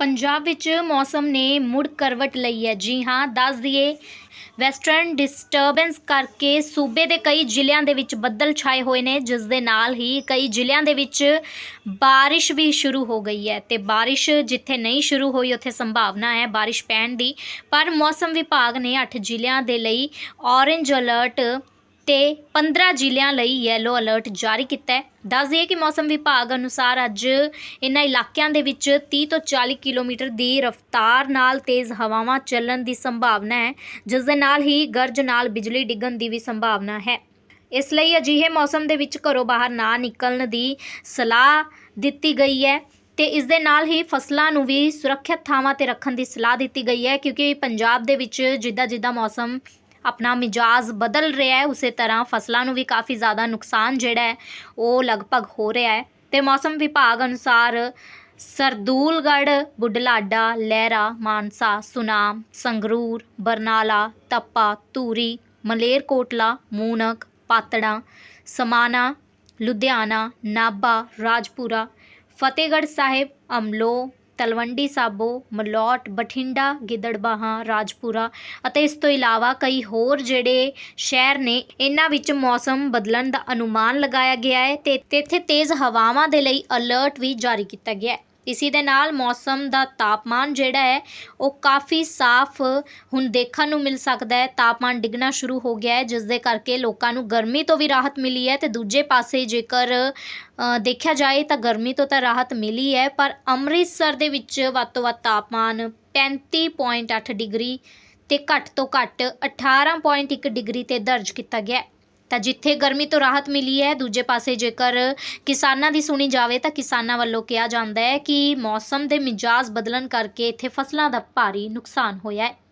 ਪੰਜਾਬ ਵਿੱਚ ਮੌਸਮ ਨੇ ਮੁੜ ਕਰਵਟ ਲਈ ਹੈ। ਜੀ ਹਾਂ, ਦੱਸ ਦਈਏ, ਵੈਸਟਰਨ ਡਿਸਟਰਬੈਂਸ ਕਰਕੇ ਸੂਬੇ ਦੇ ਕਈ ਜ਼ਿਲ੍ਹਿਆਂ ਦੇ ਵਿੱਚ ਬੱਦਲ ਛਾਏ ਹੋਏ ਨੇ, ਜਿਸ ਦੇ ਨਾਲ ਹੀ ਕਈ ਜ਼ਿਲ੍ਹਿਆਂ ਦੇ ਵਿੱਚ ਬਾਰਿਸ਼ ਵੀ ਸ਼ੁਰੂ ਹੋ ਗਈ ਹੈ ਤੇ ਬਾਰਿਸ਼ ਜਿੱਥੇ ਨਹੀਂ ਸ਼ੁਰੂ ਹੋਈ, ਉੱਥੇ ਸੰਭਾਵਨਾ ਹੈ ਬਾਰਿਸ਼ ਪੈਣ ਦੀ। ਪਰ ਮੌਸਮ ਵਿਭਾਗ ਨੇ 8 ਜ਼ਿਲ੍ਹਿਆਂ ਦੇ ਲਈ ਔਰੇਂਜ ਅਲਰਟ ਤੇ 15 ਜ਼ਿਲ੍ਹਿਆਂ ਲਈ ਯੈਲੋ ਅਲਰਟ ਜਾਰੀ ਕੀਤਾ ਹੈ। ਦੱਸ ਦਈਏ ਕਿ ਮੌਸਮ ਵਿਭਾਗ ਅਨੁਸਾਰ ਅੱਜ ਇਨ੍ਹਾਂ ਇਲਾਕਿਆਂ ਦੇ ਵਿੱਚ 30 ਤੋਂ 40 ਕਿਲੋਮੀਟਰ ਦੀ ਰਫ਼ਤਾਰ ਨਾਲ ਤੇਜ਼ ਹਵਾਵਾਂ ਚੱਲਣ ਦੀ ਸੰਭਾਵਨਾ ਹੈ, ਜਿਸ ਦੇ ਨਾਲ ਹੀ ਗਰਜ ਨਾਲ ਬਿਜਲੀ ਡਿੱਗਣ ਦੀ ਵੀ ਸੰਭਾਵਨਾ ਹੈ। ਇਸ ਲਈ ਅਜਿਹੇ ਮੌਸਮ ਦੇ ਵਿੱਚ ਘਰੋਂ ਬਾਹਰ ਨਾ ਨਿਕਲਣ ਦੀ ਸਲਾਹ ਦਿੱਤੀ ਗਈ ਹੈ ਤੇ ਇਸ ਦੇ ਨਾਲ ਹੀ ਫਸਲਾਂ ਨੂੰ ਵੀ ਸੁਰੱਖਿਅਤ ਥਾਵਾਂ ਤੇ ਰੱਖਣ ਦੀ ਸਲਾਹ ਦਿੱਤੀ ਗਈ ਹੈ, ਕਿਉਂਕਿ ਪੰਜਾਬ ਦੇ ਵਿੱਚ ਜਿੱਦਾਂ ਜਿੱਦਾਂ ਮੌਸਮ ਆਪਣਾ ਮਿਜਾਜ਼ ਬਦਲ ਰਿਹਾ ਹੈ, ਉਸੇ ਤਰ੍ਹਾਂ ਫਸਲਾਂ ਨੂੰ ਵੀ ਕਾਫੀ ਜ਼ਿਆਦਾ ਨੁਕਸਾਨ ਜਿਹੜਾ ਹੈ, ਉਹ ਲਗਭਗ ਹੋ ਰਿਹਾ ਹੈ। ਤੇ ਮੌਸਮ ਵਿਭਾਗ ਅਨੁਸਾਰ ਸਰਦੂਲਗੜ੍ਹ, ਬੁਢਲਾਡਾ, ਲਹਿਰਾ, ਮਾਨਸਾ, ਸੁਨਾਮ, ਸੰਗਰੂਰ, ਬਰਨਾਲਾ, ਤੱਪਾ, ਧੂਰੀ, ਮਲੇਰਕੋਟਲਾ, ਮੂਨਕ, ਪਾਤੜਾਂ, ਸਮਾਣਾ, ਲੁਧਿਆਣਾ, ਨਾਭਾ, ਰਾਜਪੁਰਾ, ਫਤਿਹਗੜ੍ਹ ਸਾਹਿਬ ਅਮਲੋ ਤਲਵੰਡੀ ਸਾਬੋ, ਮਲੌਟ, ਬਠਿੰਡਾ, ਗਿੱਦੜਬਾਹਾ, ਰਾਜਪੁਰਾ ਅਤੇ ਇਸ ਤੋਂ ਇਲਾਵਾ ਕਈ ਹੋਰ ਜਿਹੜੇ ਸ਼ਹਿਰ ਨੇ, ਇਹਨਾਂ ਵਿੱਚ ਮੌਸਮ ਬਦਲਣ ਦਾ ਅਨੁਮਾਨ ਲਗਾਇਆ ਗਿਆ ਹੈ ਤੇ ਤੇ ਇੱਥੇ ਤੇਜ਼ ਹਵਾਵਾਂ ਦੇ ਲਈ ਅਲਰਟ ਵੀ ਜਾਰੀ ਕੀਤਾ ਗਿਆ ਹੈ। ਇਸੀ ਦੇ ਨਾਲ ਮੌਸਮ ਦਾ ਤਾਪਮਾਨ ਜਿਹੜਾ ਹੈ, ਉਹ ਕਾਫੀ ਸਾਫ਼ ਹੁਣ ਦੇਖਣ ਨੂੰ ਮਿਲ ਸਕਦਾ ਹੈ। ਤਾਪਮਾਨ ਡਿੱਗਣਾ ਸ਼ੁਰੂ ਹੋ ਗਿਆ ਹੈ ਜਿਸ ਦੇ ਕਰਕੇ ਲੋਕਾਂ ਨੂੰ ਗਰਮੀ ਤੋਂ ਵੀ ਰਾਹਤ ਮਿਲੀ ਹੈ ਤੇ ਦੂਜੇ ਪਾਸੇ ਜੇਕਰ ਦੇਖਿਆ ਜਾਏ ਤਾਂ ਗਰਮੀ ਤੋਂ ਤਾਂ ਰਾਹਤ ਮਿਲੀ ਹੈ, ਪਰ ਅੰਮ੍ਰਿਤਸਰ ਦੇ ਵਿੱਚ ਵੱਧ ਤੋਂ ਵੱਧ ਤਾਪਮਾਨ 35.8 ਡਿਗਰੀ ਤੇ ਘੱਟ ਤੋਂ ਘੱਟ 18.1 ਡਿਗਰੀ ਤੇ ਦਰਜ ਕੀਤਾ ਗਿਆ ਤਾਂ ਜਿੱਥੇ ਗਰਮੀ ਤੋਂ ਰਾਹਤ ਮਿਲੀ ਹੈ, ਦੂਜੇ ਪਾਸੇ ਜੇਕਰ ਕਿਸਾਨਾਂ ਦੀ ਸੁਣੀ ਜਾਵੇ ਤਾਂ ਕਿਸਾਨਾਂ ਵੱਲੋਂ ਕਿਹਾ ਜਾਂਦਾ ਹੈ ਕਿ ਮੌਸਮ ਦੇ ਮਿਜਾਜ਼ ਬਦਲਣ ਕਰਕੇ ਇੱਥੇ ਫਸਲਾਂ ਦਾ ਭਾਰੀ ਨੁਕਸਾਨ ਹੋਇਆ ਹੈ।